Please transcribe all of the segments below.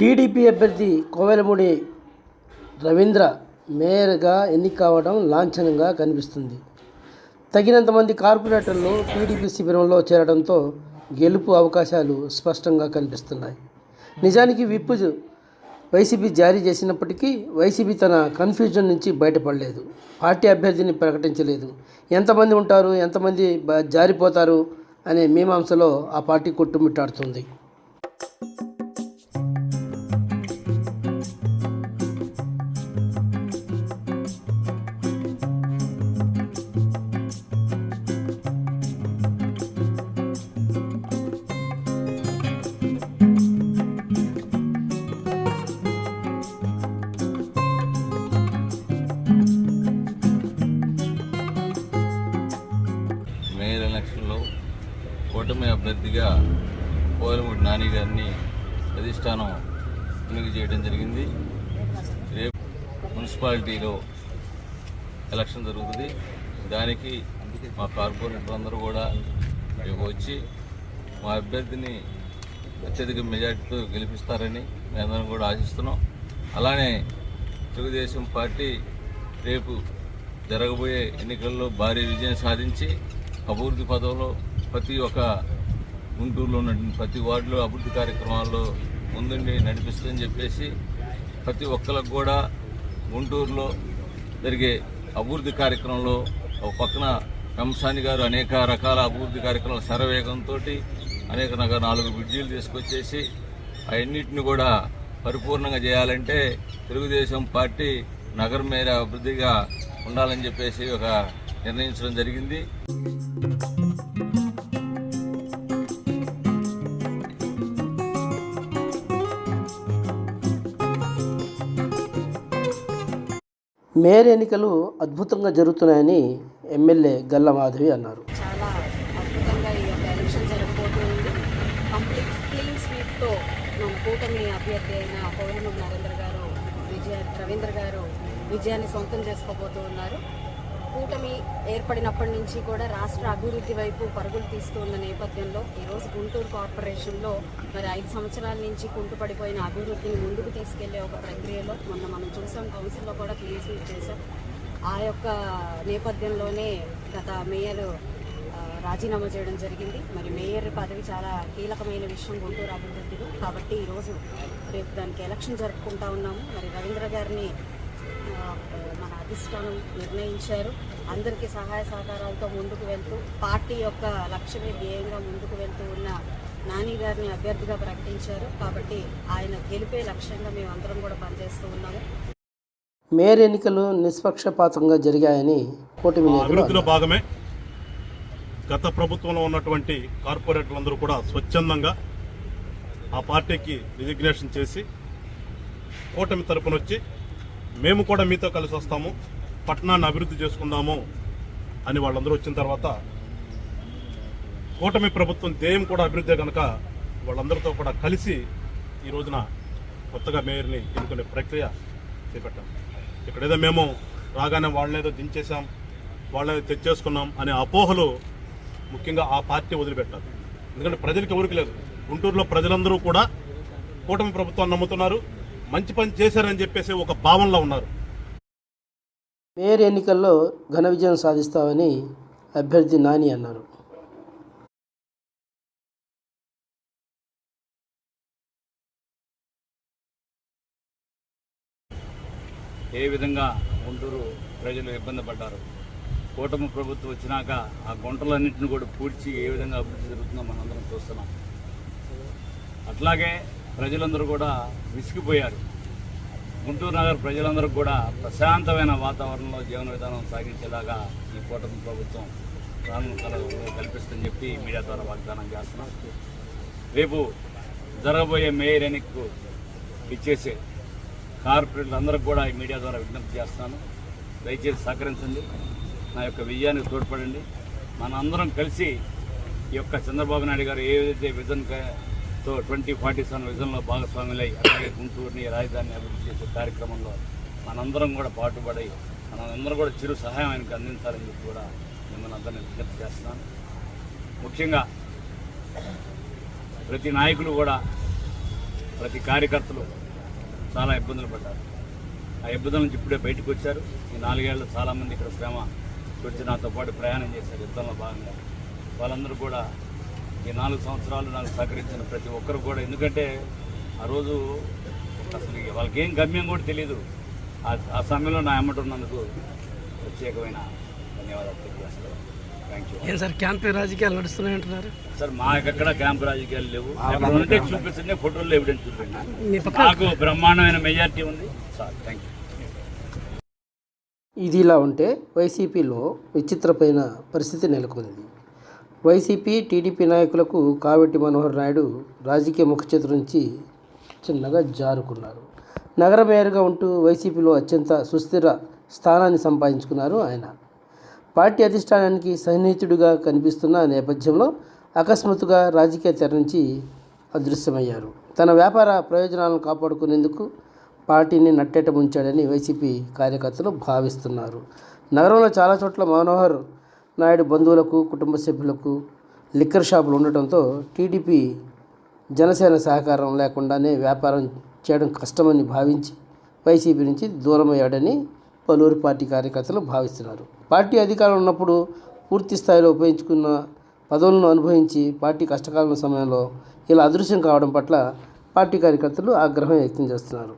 TDP అభ్యర్థి కోవెలమూడి రవీంద్ర మేయర్గా ఎన్నిక కావడం లాంఛనంగా కనిపిస్తుంది. తగినంత మంది కార్పొరేటర్లు టీడీపీ శిబిరంలో చేరడంతో గెలుపు అవకాశాలు స్పష్టంగా కనిపిస్తున్నాయి. నిజానికి విప్పు వైసీపీ జారీ చేసినప్పటికీ వైసీపీ తన కన్ఫ్యూజన్ నుంచి బయటపడలేదు. పార్టీ అభ్యర్థిని ప్రకటించలేదు. ఎంతమంది ఉంటారు ఎంతమంది బ- జారిపోతారు అనే మీమాంసలో ఆ పార్టీ కొట్టుమిట్టాడుతుంది. అభ్యర్థిగా పోలమూడి నాని గారిని అధిష్టానం ఎన్నిక చేయడం జరిగింది. రేపు మున్సిపాలిటీలో ఎలక్షన్ జరుగుతుంది. దానికి మా కార్పొరేటర్ అందరూ కూడా రేపు వచ్చి మా అభ్యర్థిని అత్యధిక మెజార్టీతో గెలిపిస్తారని మేమందరం కూడా ఆశిస్తున్నాం. అలానే తెలుగుదేశం పార్టీ రేపు జరగబోయే ఎన్నికల్లో భారీ విజయం సాధించి అభివృద్ధి పదంలో ప్రతి ఒక్క గుంటూరులో ఉన్నటువంటి ప్రతి వార్డులో అభివృద్ధి కార్యక్రమాల్లో ముందుండి నడిపిస్తుందని చెప్పేసి ప్రతి ఒక్కరికి కూడా గుంటూరులో జరిగే అభివృద్ధి కార్యక్రమంలో ఒక పక్కన కంసాని గారు అనేక రకాల అభివృద్ధి కార్యక్రమాలు శరవేగంతో అనేక రకాల నాలుగు బ్రిడ్జీలు తీసుకొచ్చేసి అవన్నిటిని కూడా పరిపూర్ణంగా చేయాలంటే తెలుగుదేశం పార్టీ నగర మేర అభివృద్ధిగా ఉండాలని చెప్పేసి ఒక నిర్ణయించడం జరిగింది. మేయర్ ఎన్నికలు అద్భుతంగా జరుగుతున్నాయని ఎమ్మెల్యే గల్ల మాధవి అన్నారు. చాలా అద్భుతంగా ఈ యొక్క ఎలక్షన్ జరగబోతుంది. కంప్లీట్ క్లీన్ స్వీప్తో మన కూటమి అభ్యర్థి అయిన పౌర్ణమి నరేంద్ర గారు విజయ రవీంద్ర గారు విజయాన్ని సొంతం చేసుకోబోతూ ఉన్నారు. కూటమి ఏర్పడినప్పటి నుంచి కూడా రాష్ట్ర అభివృద్ధి వైపు పరుగులు తీస్తున్న నేపథ్యంలో ఈరోజు గుంటూరు కార్పొరేషన్లో మరి ఐదు సంవత్సరాల నుంచి కుంటుపడిపోయిన అభివృద్ధిని ముందుకు తీసుకెళ్ళే ఒక ప్రక్రియలో మొన్న మనం చూసాం కౌన్సిల్లో కూడా క్లియర్ చేశాం ఆ యొక్క నేపథ్యంలోనే గత మేయర్ రాజీనామా చేయడం జరిగింది. మరి మేయర్ పదవి చాలా కీలకమైన విషయం గుంటూరు అభివృద్ధిలో. కాబట్టి ఈరోజు రేపు దానికి ఎలక్షన్ జరుపుకుంటా ఉన్నాము. మరి రవీంద్ర గారిని మన అధిష్టానం నిర్ణయించారు. అందరికీ సహాయ సహకారాలతో ముందుకు వెళ్తూ పార్టీ యొక్క లక్ష్యమే ధ్యేయంగా ముందుకు వెళ్తూ ఉన్న నాని గారిని అభ్యర్థిగా ప్రకటించారు. కాబట్టి ఆయన గెలిపే లక్ష్యంగా మేము అందరం కూడా పనిచేస్తూ ఉన్నాము. మేయర్ ఎన్నికలు నిష్పక్షపాతంగా జరిగాయని కూటమి అభివృద్ధిలో. భాగమే గత ప్రభుత్వంలో ఉన్నటువంటి కార్పొరేటర్లందరూ కూడా స్వచ్ఛందంగా ఆ పార్టీకి రిజిగ్నేషన్ చేసి కూటమి తరపున వచ్చి మేము కూడా మీతో కలిసి వస్తాము పట్టణాన్ని అభివృద్ధి చేసుకుందాము అని వాళ్ళందరూ వచ్చిన తర్వాత కూటమి ప్రభుత్వం ధ్యేయం కూడా అభివృద్ధి కనుక వాళ్ళందరితో కూడా కలిసి ఈ రోజున కొత్తగా మేయర్ని ఎన్నుకునే ప్రక్రియ చేపట్టాం. ఇక్కడేదో మేము రాగానే వాళ్ళనేదో దించేసాం వాళ్ళని తెచ్చేసుకున్నాం అనే అపోహలు ముఖ్యంగా ఆ పార్టీ వదిలిపెట్టారు ఎందుకంటే ప్రజలకు ఎవరికి లేదు. గుంటూరులో ప్రజలందరూ కూడా కూటమి ప్రభుత్వాన్ని నమ్ముతున్నారు. మంచి పని చేశారని చెప్పేసి ఒక భావనలో ఉన్నారు. మేయర్ ఎన్నికల్లో ఘన విజయం సాధిస్తామని అభ్యర్థి నాని అన్నారు. ఏ విధంగా గుంటూరు ప్రజలు ఇబ్బంది పడ్డారు? కూటమి ప్రభుత్వం వచ్చినాక ఆ గుంటలన్నింటిని కూడా పూడ్చి ఏ విధంగా అభివృద్ధి జరుగుతుందో మనందరం చూస్తున్నాం. అట్లాగే ప్రజలందరూ కూడా విసిగిపోయారు. గుంటూరు నగర ప్రజలందరూ కూడా ప్రశాంతమైన వాతావరణంలో జీవన విధానం సాగించేలాగా ఈ కూటమి ప్రభుత్వం రానున్న కల్పిస్తుందని చెప్పి మీడియా ద్వారా వాగ్దానం చేస్తున్నాం. రేపు జరగబోయే మేయర్ ఎన్నికకు ఇచ్చేసే కార్పొరేట్లు అందరికి కూడా ఈ మీడియా ద్వారా విజ్ఞప్తి చేస్తాను దయచేసి సహకరించండి. నా యొక్క విజయానికి తోడ్పడండి. మనందరం కలిసి ఈ యొక్క చంద్రబాబు నాయుడు గారు ఏదైతే విజన్ తో ట్వంటీ ఫార్టీ సెవెన్ విజన్లో భాగస్వాములై అలాగే గుంటూరుని రాజధాని అభివృద్ధి చేసే కార్యక్రమంలో మనందరం కూడా పాటుపడి మనందరం కూడా చిరు సహాయం ఆయనకు అందించాలని చెప్పి కూడా మిమ్మల్ని అందరినీ విజ్ఞప్తి చేస్తున్నాను. ముఖ్యంగా ప్రతి నాయకులు కూడా ప్రతి కార్యకర్తలు చాలా ఇబ్బందులు పడ్డారు. ఆ ఇబ్బందుల నుంచి ఇప్పుడే బయటకు వచ్చారు. ఈ నాలుగేళ్ళు చాలామంది ఇక్కడ శ్రమ వచ్చి నాతో పాటు ప్రయాణం చేశారు. యుద్ధంలో భాగంగా వాళ్ళందరూ కూడా ఈ నాలుగు సంవత్సరాలు నాకు సహకరించిన ప్రతి ఒక్కరు కూడా. ఎందుకంటే ఆ రోజు అసలు వాళ్ళకి ఏం గమ్యం కూడా తెలియదు ఆ- ఆ సమయంలో నా ఉన్నందుకు ప్రత్యేకమైన ధన్యవాదాలు తెలియజేస్తాను థ్యాంక్ యూ ఏం సార్ క్యాంప్ రాజకీయాలు నడుస్తున్నాయి అంటున్నారు? సార్ మాకెక్కడ క్యాంప్ రాజకీయాలు లేవు. ఎక్కడ ఉంటే చూపించండి ఫోటోల్లో ఎవిడెన్స్ చూపించండి నాకు బ్రహ్మాండమైన మెజార్టీ ఉంది. సార్ థ్యాంక్ యూ ఇది ఇలా ఉంటే వైసీపీలో విచిత్రమైన పరిస్థితి నెలకొంది. వైసీపీ టీడీపీ నాయకులకు కావెట్టి మనోహర్ నాయుడు రాజకీయ ముఖచిత్రం నుంచి చిన్నగా జారుకున్నారు. నగర మేయర్గా ఉంటూ వైసీపీలో అత్యంత సుస్థిర స్థానాన్ని సంపాదించుకున్నారు ఆయన. పార్టీ అధిష్టానానికి సన్నిహితుడిగా కనిపిస్తున్న నేపథ్యంలో అకస్మాత్తుగా రాజకీయ తెర నుంచి అదృశ్యమయ్యారు. తన వ్యాపార ప్రయోజనాలను కాపాడుకునేందుకు పార్టీని నట్టేట ముంచాడని వైసీపీ కార్యకర్తలు భావిస్తున్నారు. నగరంలో చాలా చోట్ల మనోహర్ నాయుడు బంధువులకు కుటుంబ సభ్యులకు లిక్కర్ షాపులు ఉండటంతో టీడీపీ జనసేన సహకారం లేకుండానే వ్యాపారం చేయడం కష్టమని భావించి వైసీపీ నుంచి దూరమయ్యాడని పలువురు పార్టీ కార్యకర్తలు భావిస్తున్నారు. పార్టీ అధికారం ఉన్నప్పుడు పూర్తి స్థాయిలో ఉపయోగించుకున్న పదవులను అనుభవించి పార్టీ కష్టకాలం సమయంలో ఇలా అదృశ్యం కావడం పట్ల పార్టీ కార్యకర్తలు ఆగ్రహం వ్యక్తం చేస్తున్నారు.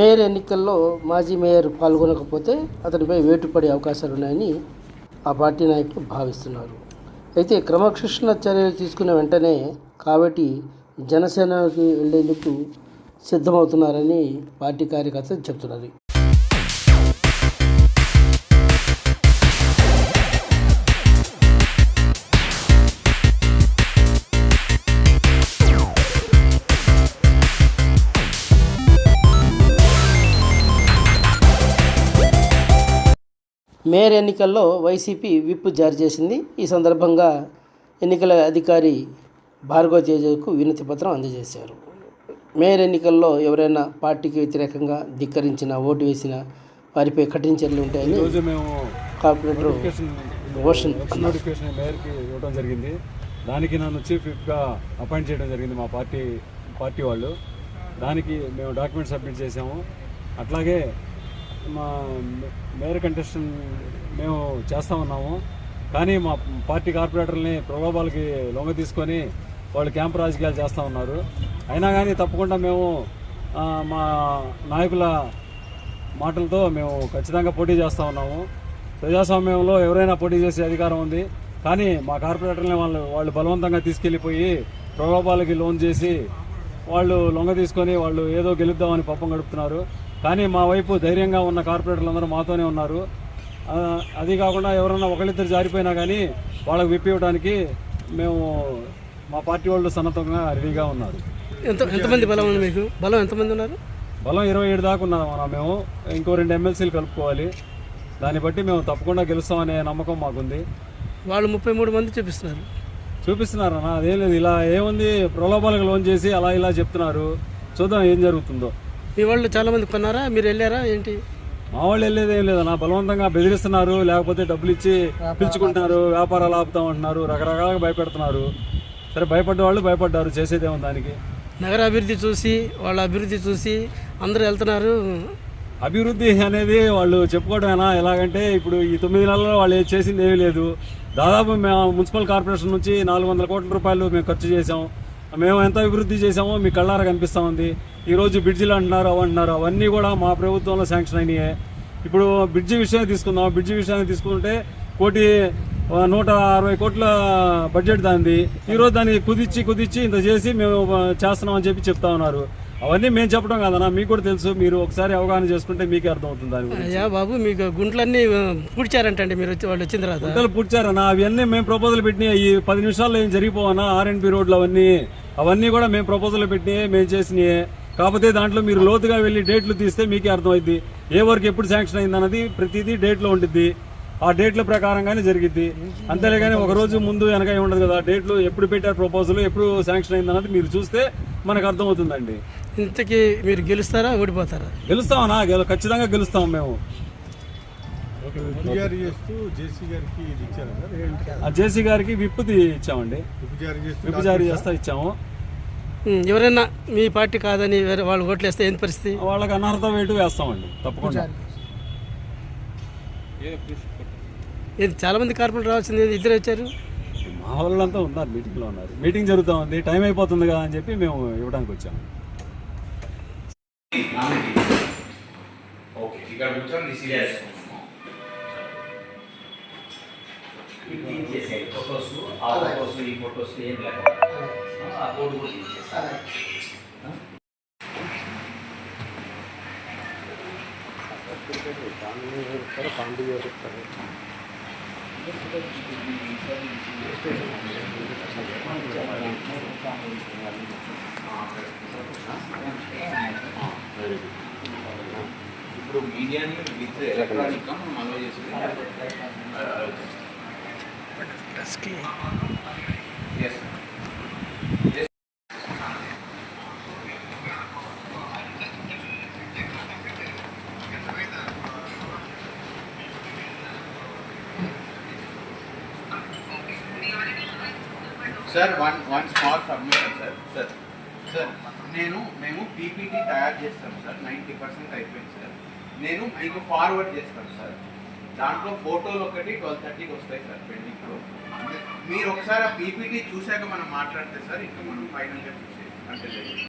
మేయర్ ఎన్నికల్లో మాజీ మేయర్ పాల్గొనకపోతే అతనిపై వేటు పడే అవకాశాలు ఉన్నాయని ఆ పార్టీ నాయకులు భావిస్తున్నారు. అయితే క్రమశిక్షణ చర్యలు తీసుకున్న వెంటనే కాబట్టి జనసేనకి వెళ్ళేందుకు సిద్ధమవుతున్నారని పార్టీ కార్యకర్తలు చెప్తున్నారు మేయర్ ఎన్నికల్లో వైసీపీ విప్ జారీ చేసింది. ఈ సందర్భంగా ఎన్నికల అధికారి భార్గవ తేజకు వినతి పత్రం అందజేశారు. మేయర్ ఎన్నికల్లో ఎవరైనా పార్టీకి వ్యతిరేకంగా ధిక్కరించిన ఓటు వేసిన వారిపై కఠిన చర్యలు ఉంటాయని కార్పొరేటర్ నోటిఫికేషన్ రోషన్ నోటిఫికేషన్ మేయర్కి ఇవ్వడం జరిగింది. దానికి నన్ను చీఫ్ విప్గా అపాయింట్ చేయడం జరిగింది మా పార్టీ పార్టీ వాళ్ళు. దానికి మేము డాక్యుమెంట్ సబ్మిట్ చేసాము అట్లాగే మా మేయర్ కంటెస్టన్ మేము చేస్తూ ఉన్నాము. కానీ మా పార్టీ కార్పొరేటర్ని ప్రలోభాలకి లొంగ తీసుకొని వాళ్ళు క్యాంప్ రాజకీయాలు చేస్తూ ఉన్నారు. అయినా కానీ తప్పకుండా మేము మా నాయకుల మాటలతో మేము ఖచ్చితంగా పోటీ చేస్తూ ఉన్నాము. ప్రజాస్వామ్యంలో ఎవరైనా పోటీ చేసే అధికారం ఉంది. కానీ మా కార్పొరేటర్ని వాళ్ళు వాళ్ళు బలవంతంగా తీసుకెళ్ళిపోయి ప్రలోభాలకి లోన్ చేసి వాళ్ళు లొంగ తీసుకొని వాళ్ళు ఏదో గెలుద్దామని పప్పం గడుపుతున్నారు. కానీ మా వైపు ధైర్యంగా ఉన్న కార్పొరేటర్లు అందరూ మాతోనే ఉన్నారు. అది కాకుండా ఎవరన్నా ఒకళ్ళిద్దరు జారిపోయినా కానీ వాళ్ళకి విప్పివ్వడానికి మేము మా పార్టీ వాళ్ళు సన్నద్ధంగా రెడీగా ఉన్నారు. ఎంత ఎంతమంది బలం ఉంది మీకు? బలం ఎంతమంది ఉన్నారు? బలం ఇరవై ఏడు దాకా ఉన్నాం అన్న మేము. ఇంకో రెండు ఎమ్మెల్సీలు కలుపుకోవాలి. దాన్ని బట్టి మేము తప్పకుండా గెలుస్తామనే నమ్మకం మాకుంది. వాళ్ళు ముప్పై మూడు మంది చూపిస్తున్నారు. చూపిస్తున్నారు అన్న. అదేం లేదు. ఇలా ఏముంది? ప్రలోభాలకు లోన్ చేసి అలా ఇలా చెప్తున్నారు. చూద్దాం ఏం జరుగుతుందో. మీ వాళ్ళు చాలామంది కొన్నారా? మీరు వెళ్ళారా? ఏంటి? మా వాళ్ళు వెళ్ళేది ఏం లేదన్న బలవంతంగా బెదిరిస్తున్నారు. లేకపోతే డబ్బులు ఇచ్చి పిలుచుకుంటున్నారు. వ్యాపారాలు ఆపుతామంటున్నారు రకరకాలుగా భయపెడుతున్నారు. సరే భయపడ్డ వాళ్ళు భయపడ్డారు. చేసేదేమో దానికి? నగర అభివృద్ధి చూసి వాళ్ళ అభివృద్ధి చూసి అందరూ వెళ్తున్నారు. అభివృద్ధి అనేది వాళ్ళు చెప్పుకోవడమేనా ఎలాగంటే ఇప్పుడు ఈ తొమ్మిది నెలల్లో వాళ్ళు చేసింది ఏమీ లేదు. దాదాపు మేము మున్సిపల్ కార్పొరేషన్ నుంచి నాలుగు వందల కోట్ల రూపాయలు మేము ఖర్చు చేసాం మేము ఎంత అభివృద్ధి చేసామో మీ కళ్ళారా కనిపిస్తూ ఉంది. ఈరోజు బ్రిడ్జిలు అంటున్నారు అవి అంటున్నారు. అవన్నీ కూడా మా ప్రభుత్వంలో శాంక్షన్ అయినాయి. ఇప్పుడు బ్రిడ్జి విషయాన్ని తీసుకుందాం. బ్రిడ్జి విషయాన్ని తీసుకుంటే కోటి నూట అరవై కోట్ల బడ్జెట్ దానిది. ఈరోజు దాన్ని కుదిచ్చి కుదిచ్చి ఇంత చేసి మేము ఆ, చేస్తున్నాం అని చెప్పి చెప్తా ఉన్నారు. అవన్నీ మేము చెప్పడం కాదన్నా మీకు కూడా తెలుసు. మీరు ఒకసారి అవగాహన చేసుకుంటే మీకే అర్థమవుతుంది దాని బాబు మీకు గుంట్లన్నీ పూడ్చారంటండి మీరు వచ్చి వాళ్ళు వచ్చిన తర్వాత. గుంటలు పుట్టారన్నా అవన్నీ మేము ప్రపోజల్ పెట్టినాయి. ఈ పది నిమిషాల్లో ఏం జరిగిపోవన్నా ఆర్ఎండ్బి రోడ్లు అవన్నీ అవన్నీ కూడా మేము ప్రపోజల్ పెట్టినాయి మేము చేసినాయి. కాకపోతే దాంట్లో మీరు లోతుగా వెళ్ళి డేట్లు తీస్తే మీకే అర్థమైంది ఏ వర్క్ ఎప్పుడు శాంక్షన్ అయింది అన్నది ప్రతిదీ డేట్లో ఉంటుంది ఆ డేట్ల ప్రకారంగానే జరిగిద్ది. అంతేలే కానీ ఒక రోజు ముందు వెనక ఏమి ఉండదు కదా. డేట్లు ఎప్పుడు పెట్టారు ప్రపోజల్ ఎప్పుడు శాంక్షన్ అయింది అన్నది మీరు చూస్తే మనకు అర్థమవుతుందండి. ఇంతకీ మీరు గెలుస్తారా ఓడిపోతారా? గెలుస్తామన్నా గెల- ఖచ్చితంగా గెలుస్తాం మేము. జేసీ గారికి విప్పుది ఇచ్చామండి. విప్పు జారీ చేస్తా ఇచ్చాము. ఎవరైనా మీ పార్టీ కాదని వేరే వాళ్ళు ఓట్లు వేస్తే ఏంటి పరిస్థితి? వాళ్ళకి అనర్హత వేటు వేస్తామండి తప్పకుండా. ఏది చాలా మంది కార్పొరేటర్ రావాల్సింది ఇద్దరు వచ్చారు? మా వాళ్ళంతా ఉన్నారు మీటింగ్లో ఉన్నారు. మీటింగ్ జరుగుతూ ఉంది టైం అయిపోతుంది కదా అని చెప్పి మేము ఇవ్వడానికి వచ్చాము ఓకే ఇక్కడ కూర్చొని రిసీవ్ తీసేసాయి ఫొటోస్ ఆ ఫొటోస్ ఈ ఫొటోస్ ఏం లేకుండా ఆ కోడ్ కూడా తీసేసాయి ఇప్పుడు మీడియాని విత్ ఎలక్ట్రానిక్ మనం అలో చేసుకుని yes sir one one small submission sir sir sir నేను మేము పీపీటీ తయారు చేస్తాం సార్ నైంటీ పర్సెంట్ అయిపోయింది సార్ నేను మీకు ఫార్వర్డ్ చేస్తాను సార్ దాంట్లో ఫోటోలు ఒకటి ట్వెల్వ్ థర్టీకి వస్తాయి సార్ పెండింగ్లో మీరు ఒకసారి ఆ పీపీటీ చూశాక మనం మాట్లాడితే సార్ ఇంకా మనం ఫైనల్గా చూసేది అంటే